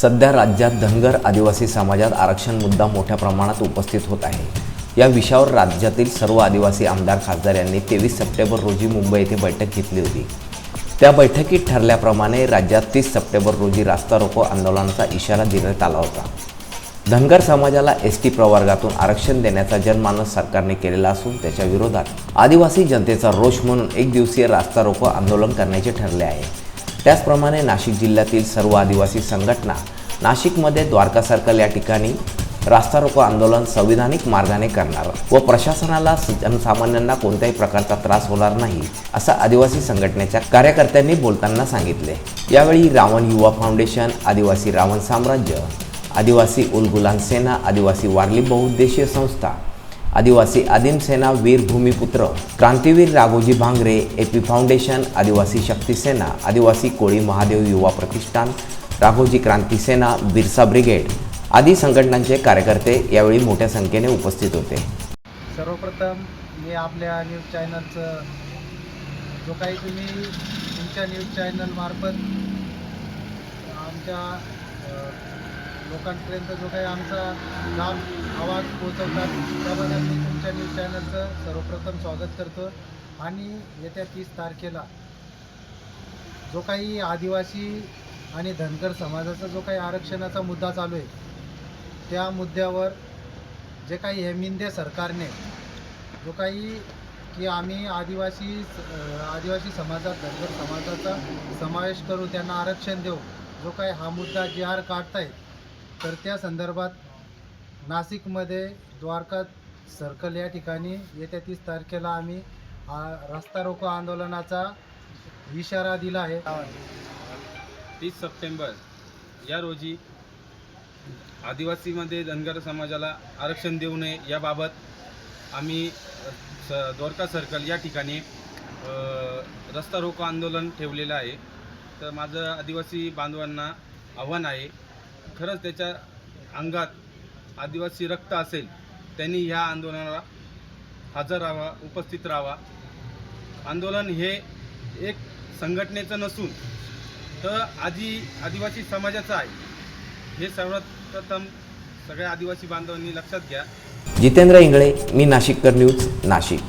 सध्या राज्यात धनगर आदिवासी समाजात आरक्षण मुद्दा मोठ्या प्रमाणात उपस्थित होत आहे. या विषयावर राज्यातील सर्व आदिवासी आमदार खासदार यांनी तेवीस सप्टेंबर रोजी मुंबई येथे बैठक घेतली होती. त्या बैठकीत ठरल्याप्रमाणे राज्यात तीस सप्टेंबर रोजी रास्ता रोको आंदोलनाचा इशारा देण्यात आला होता. धनगर समाजाला एस टी प्रवर्गातून आरक्षण देण्याचा जनमानस सरकारने केलेला असून त्याच्या विरोधात आदिवासी जनतेचा रोष म्हणून एक दिवसीय रास्ता रोको आंदोलन करण्याचे ठरले आहे. त्याचप्रमाणे नाशिक जिल्ह्यातील सर्व आदिवासी संघटना नाशिकमध्ये द्वारका सर्कल या ठिकाणी रास्ता रोको आंदोलन संविधानिक मार्गाने करणार व प्रशासनाला जनसामान्यांना कोणत्याही प्रकारचा त्रास होणार नाही असं आदिवासी संघटनेच्या कार्यकर्त्यांनी बोलताना सांगितले. यावेळी रावण युवा फाउंडेशन आदिवासी रावण साम्राज्य आदिवासी उलगुलान सेना आदिवासी वारली बहुउद्देशीय संस्था आदिवासी आदिमसेना वीर भूमिपुत्र क्रांतीवीर राघोजी भांगरे एपी फाउंडेशन आदिवासी शक्ती सेना आदिवासी कोळी महादेव युवा प्रतिष्ठान राघोजी क्रांती सेना बिरसा ब्रिगेड आदी संघटनांचे कार्यकर्ते यावेळी मोठ्या संख्येने उपस्थित होते. सर्वप्रथम मी आपल्या न्यूज चॅनलचं जो काही तुम्ही तुमच्या न्यूज चॅनलमार्फत आमच्या लोकांपर्यंत जो काही आमचा नाम आवाज पोहोचवतात त्याबद्दल मी तुमच्या न्यूज चॅनलचं सर्वप्रथम स्वागत करतो. आणि येत्या तीस तारखेला जो काही आदिवासी आणि धनगर समाजाचा जो काही आरक्षणाचा मुद्दा चालू आहे त्या मुद्द्यावर जे काही हेमिंदे सरकारने जो काही की आम्ही आदिवासी आदिवासी समाजात धनगर समाजाचा समावेश करू त्यांना आरक्षण देऊ जो काही हा मुद्दा जी आर काढतायत तर त्या संदर्भात नाशिकमध्ये द्वारका सर्कल या ठिकाणी येत्या तीस तारखेला आम्ही रस्ता रोको आंदोलनाचा इशारा दिला आहे. तीस सप्टेंबर या रोजी आदिवासीमध्ये धनगर समाजाला आरक्षण देऊ नये याबाबत आम्ही स द्वारका सर्कल या ठिकाणी रस्ता रोको आंदोलन ठेवलेलं आहे. तर माझं आदिवासी बांधवांना आव्हान आहे खरंच त्याच्या अंगात आदिवासी रक्त असेल त्यांनी ह्या आंदोलनाला हजर राहावा उपस्थित राहावा. आंदोलन हे एक संघटनेचं नसून तर आधी आदिवासी समाजाचं आहे. हे सर्वात प्रथम सगळ्या आदिवासी बांधवांनी लक्षात घ्या. जितेंद्र इंगळे मी नाशिककर न्यूज नाशिक.